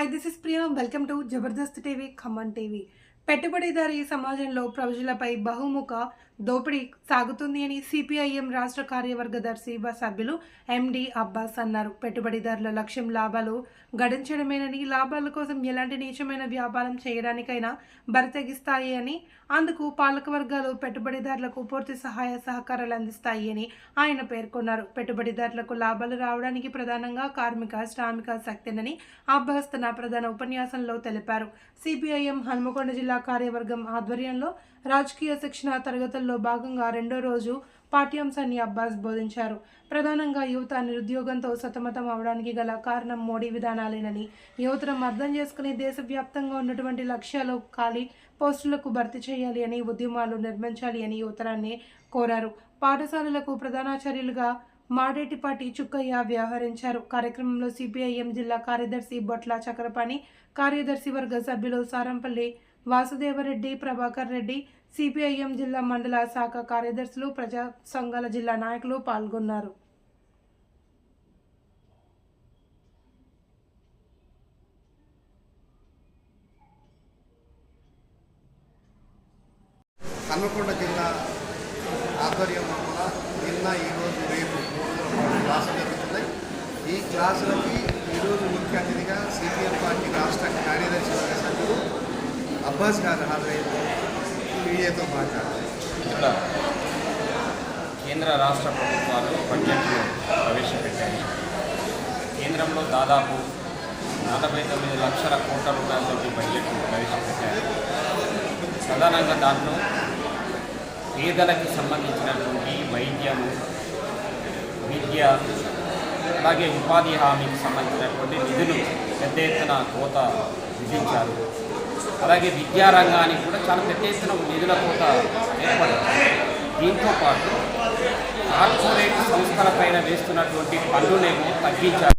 Hi this is Priya welcome to Jabardasth TV Khammam TV పెట్టుబడిదారీ సమాజంలో ప్రజలపై బహుముఖ దోపిడీ సాగుతుంది అని సిపిఐఎం రాష్ట్ర కార్యవర్గదర్శి వ సభ్యులు ఎండి అబ్బాస్ అన్నారు. పెట్టుబడిదారుల లక్ష్యం లాభాలు గడించడమేనని లాభాల కోసం ఎలాంటి నీచమైన వ్యాపారం చేయడానికైనా బరితెగిస్తాయి అని అందుకు పాలకవర్గాలు పెట్టుబడిదారులకు పూర్తి సహాయ సహకారాలు అందిస్తాయి అని ఆయన పేర్కొన్నారు. పెట్టుబడిదారులకు లాభాలు రావడానికి ప్రధానంగా కార్మిక శ్రామిక శక్తినని అబ్బాస్ తన ప్రధాన ఉపన్యాసంలో తెలిపారు. సిపిఐఎం హన్మకొండ జిల్లా కార్యవర్గం ఆధ్వర్యంలో రాజకీయ శిక్షణ తరగతుల్లో భాగంగా రెండో రోజు పాఠ్యాంశాన్ని అబ్బాస్ బోధించారు. ప్రధానంగా యువత నిరుద్యోగంతో సతమతం అవడానికి గల కారణం మోడీ విధానాలేనని యువతను అర్థం చేసుకుని దేశవ్యాప్తంగా ఉన్నటువంటి లక్ష్యాలు ఖాళీ పోస్టులకు భర్తీ చేయాలి అని ఉద్యమాలు నిర్మించాలి అని యువతరాన్ని కోరారు. పాఠశాలలకు ప్రధానాచార్యులుగా మాడేటిపాటి చుక్కయ్య వ్యవహరించారు. కార్యక్రమంలో సిపిఐఎం జిల్లా కార్యదర్శి బొట్ల చక్రపాణి కార్యదర్శి వర్గ సభ్యులు సారంపల్లి వాసుదేవరెడ్డి ప్రభాకర్ రెడ్డి సిపిఐఎం జిల్లా మండల శాఖ కార్యదర్శులు ప్రజా సంఘాల జిల్లా నాయకులు పాల్గొన్నారు. హన్మకొండ జిల్లా ఆధ్వర్యంలో కూడా నిన్న ఈరోజు రేపు మూడు క్లాసులు జరుగుతున్నాయి. ఈ క్లాసులకి ఈరోజు ముఖ్య అతిథిగా సిపిఎం పార్టీ రాష్ట్ర కార్యదర్శి వర్గ సభ్యులు అబ్బాస్ గారు హాజరయ్యారు. మీడియాతో మాట్లాడాలి. ఇక్కడ కేంద్ర రాష్ట్ర ప్రభుత్వాలు బడ్జెట్లో ప్రవేశపెట్టాయి. కేంద్రంలో దాదాపు నలభై తొమ్మిది లక్షల కోట్ల రూపాయలతో బడ్జెట్ ప్రవేశపెట్టారు. ప్రధానంగా దాంట్లో పేదలకు సంబంధించినటువంటి వైద్యము విద్య అలాగే ఉపాధి హామీకి సంబంధించినటువంటి నిధులు పెద్ద ఎత్తున కోత విధించారు. అలాగే విద్యారంగానికి కూడా చాలా పెద్ద ఎత్తున నిధుల కోత ఏర్పడింది. దీంతో పాటు కార్పొరేట్ సంస్థలపైన వేస్తున్నటువంటి పన్నులేమో తగ్గించాలి.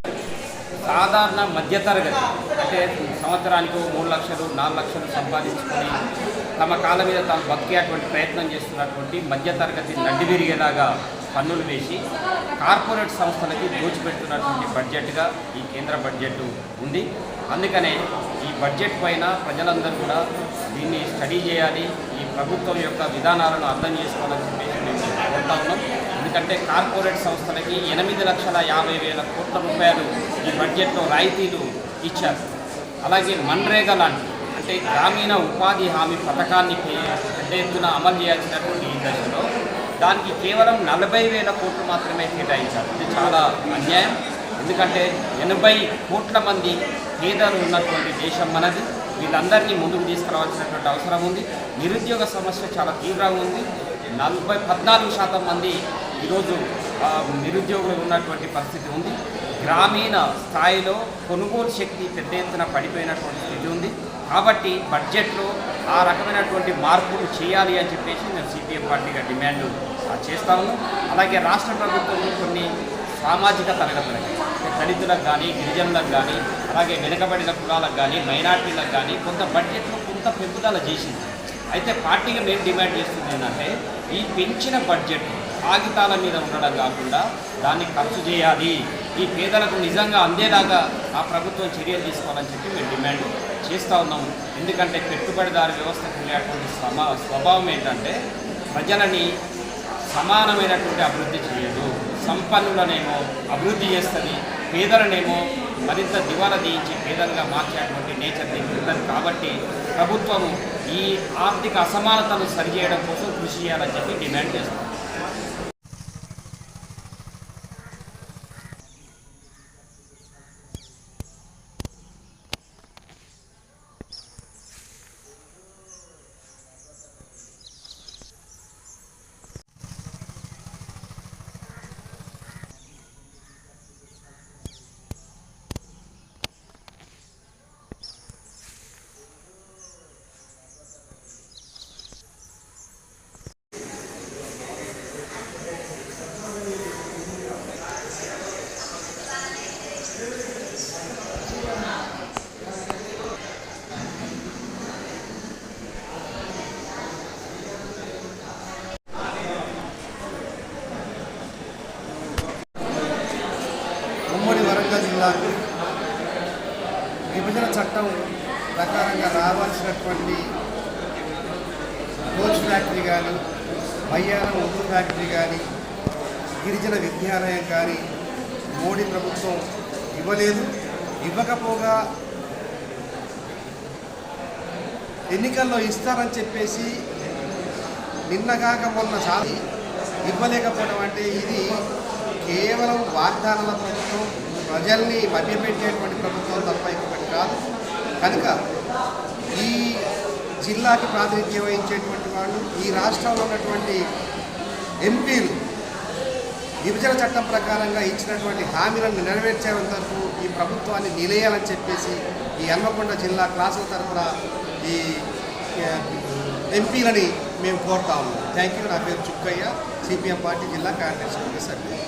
సాధారణ మధ్యతరగతి అంటే సంవత్సరానికి మూడు లక్షలు నాలుగు లక్షలు సంపాదించుకొని తమ కాళ్ళ మీద తాను బతికేటువంటి ప్రయత్నం చేస్తున్నటువంటి మధ్యతరగతి నడ్డి విరిగేలాగా పన్నులు వేసి కార్పొరేట్ సంస్థలకి దోచిపెడుతున్నటువంటి బడ్జెట్గా ఈ కేంద్ర బడ్జెట్ ఉంది. అందుకనే ఈ బడ్జెట్ పైన ప్రజలందరూ కూడా దీన్ని స్టడీ చేయాలి ఈ ప్రభుత్వం యొక్క విధానాలను అర్థం చేసుకోవాలని చెప్పేసి మేము కోరుతా ఉన్నాం. ఎందుకంటే కార్పొరేట్ సంస్థలకి ఎనిమిది లక్షల యాభై వేల కోట్ల రూపాయలు ఈ బడ్జెట్లో రాయితీలు ఇచ్చారు. అలాగే మన్రేగా లాంటి అంటే గ్రామీణ ఉపాధి హామీ పథకాన్ని పెద్ద ఎత్తున అమలు చేయాల్సినటువంటి ఈ దశలో దానికి కేవలం నలభై వేల కోట్లు మాత్రమే కేటాయించారు. ఇది చాలా అన్యాయం. ఎందుకంటే ఎనభై కోట్ల మంది పేదలు ఉన్నటువంటి దేశం మనది. వీళ్ళందరినీ ముందుకు తీసుకురావాల్సినటువంటి అవసరం ఉంది. నిరుద్యోగ సమస్య చాలా తీవ్రంగా ఉంది. నలభై పద్నాలుగు శాతం మంది ఈరోజు నిరుద్యోగులు ఉన్నటువంటి పరిస్థితి ఉంది. గ్రామీణ స్థాయిలో కొనుగోలు శక్తి పెద్ద ఎత్తున పడిపోయినటువంటి స్థితి ఉంది. కాబట్టి బడ్జెట్లో ఆ రకమైనటువంటి మార్పులు చేయాలి అని చెప్పేసి మేము సిపిఎం పార్టీగా డిమాండ్ ఆ, చేస్తా అలాగే రాష్ట్ర ప్రభుత్వం కొన్ని సామాజిక తరగతులకి దళితులకు కానీ గిరిజనులకు కానీ అలాగే వెనుకబడిన కులాలకు కానీ మైనార్టీలకు కానీ కొంత బడ్జెట్లో కొంత పెంపుదల చేసింది. అయితే పార్టీగా మేము డిమాండ్ చేస్తుంది ఏంటంటే ఈ పెంచిన బడ్జెట్ కాగితాల మీద ఉండడం కాకుండా దాన్ని ఖర్చు చేయాలి. ఈ పేదలకు నిజంగా అందేలాగా ఆ ప్రభుత్వం చర్యలు తీసుకోవాలని చెప్పి మేము డిమాండ్ చేస్తూ ఉన్నాము. ఎందుకంటే పెట్టుబడిదారు వ్యవస్థకు ఉండేటువంటి సమా స్వభావం ఏంటంటే ప్రజలని సమానమైనటువంటి అభివృద్ధి చేయదు. సంపన్నులనేమో అభివృద్ధి చేస్తుంది పేదలనేమో మరింత దివాలా తీయించి పేదలుగా మార్చేటువంటి నేచర్ దీనికి ఉంటుంది కాబట్టి ప్రభుత్వము ఈ ఆర్థిక అసమానతను సరిచేయడం కోసం కృషి చేయాలని చెప్పి డిమాండ్ జిల్లాకు విభజన చట్టం ప్రకారంగా రావాల్సినటువంటి కోచ్ ఫ్యాక్టరీ కానీ మయ్యారం ఉప్పు ఫ్యాక్టరీ కానీ గిరిజన విద్యాలయం కానీ మోడీ ప్రభుత్వం ఇవ్వలేదు. ఇవ్వకపోగా ఎన్నికల్లో ఇస్తారని చెప్పేసి నిన్నగాక మొన్న సాధి ఇవ్వలేకపోవడం అంటే ఇది కేవలం వాగ్దానాల ప్రభుత్వం ప్రజల్ని మభ్యపెట్టేటువంటి ప్రభుత్వం తప్ప ఇంకొకటి కాదు. కనుక ఈ జిల్లాకి ప్రాతినిధ్యం వహించేటువంటి వాళ్ళు ఈ రాష్ట్రంలో ఉన్నటువంటి ఎంపీలు విభజన చట్టం ప్రకారంగా ఇచ్చినటువంటి హామీలను నెరవేర్చేంత వరకు ఈ ప్రభుత్వాన్ని నిలయాలని చెప్పేసి ఈ హన్మకొండ జిల్లా క్లాసుల తరఫున ఈ ఎంపీలని మేము కోరుతా ఉన్నాం. థ్యాంక్ యూ నా పేరు చుక్కయ్య సిపిఎం పార్టీ జిల్లా కార్యదర్శి సభ్యులు